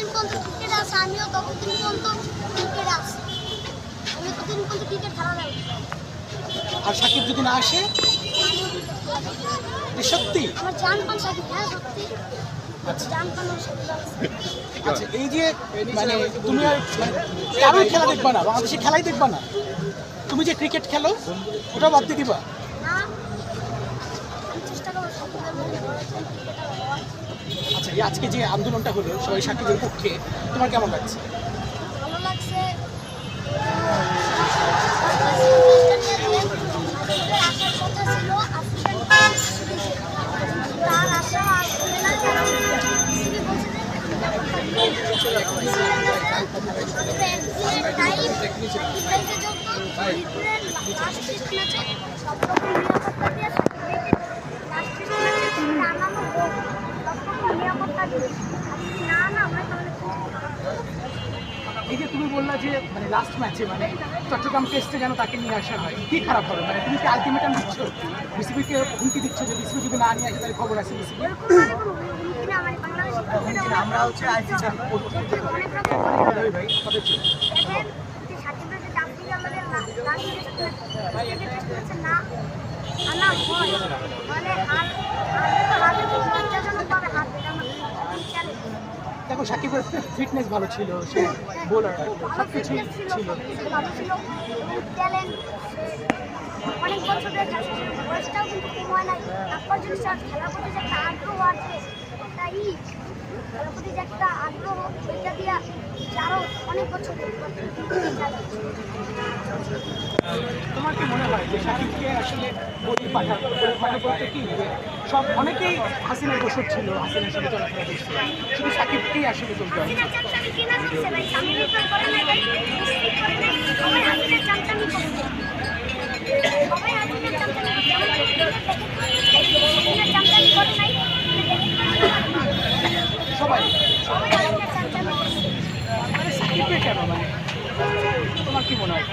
যতদিন পর্যন্ত ক্রিকেট আছে? আমিও ততদিন পর্যন্ত ক্রিকেট আছে। আমি ততদিন পর্যন্ত ক্রিকেট খেলা যাবে আর সাকিব যদি না আসে? সত্যি? আমার জান পান সাকিব হ্যাঁ সত্যি। আচ্ছা। আচ্ছা এই যে মানে তুমি আর মানে কারোর খেলা দেখবা না বাংলাদেশে খেলাই দেখবা না। তুমি যে ক্রিকেট খেলো ওটা বাদ দিয়ে দিবা। না চেষ্টা করব আচ্ছা এই আজকে যে আন্দোলনটা হলো সবাই সাকিবের পক্ষে তোমার কেমন লাগছে? ভালো এই যে তুমি বললা যে মানে লাস্ট ম্যাচে মানে চট্টগ্রাম টেস্টে যেন তাকে নিয়ে আসা হয় কি খারাপ হবে? মানে তুমি কি আলটিমেটাম দিচ্ছ? বিসিবিকে হুমকি দিচ্ছ যে বিসিবি যদি না নিয়ে আসে তাহলে খবর আছে বিসিবি না, না, ক্রিকেটে আমরা হচ্ছে আইসিসি ভাই কবে ছিল? দেখেন যে সাকিবের যে জাতীয় আমাদের লাস্ট টেস্ট ম্যাচে না আনা হয় মানে হার হারবে তো হারবে খুব লজ্জাজনকভাবে হারবে এটা আমার চ্যালেঞ্জ দেখো সাকিবের ফিটনেস ভালো ছিল, সে বোলার সব কিছুই ছিল। অনেক বয়সটাও কিন্তু নাই। তারপর যদি স্যার খেলার প্রতি যে একটা আগ্রহ আছে খেলার প্রতি যে একটা আগ্রহ ওইটা দিয়া আরও অনেক বছর তোমার কি মনে হয় যে আসলে বলি পাঠানো বলতে কি সব অনেকেই হাসিনার বসত ছিল হাসিনার চলাফেরা করছিল। শুধু সাকিবকেই আসলে বলতে হবে। সবাই মানে কেন মানে? তোমার কি মনে হয়?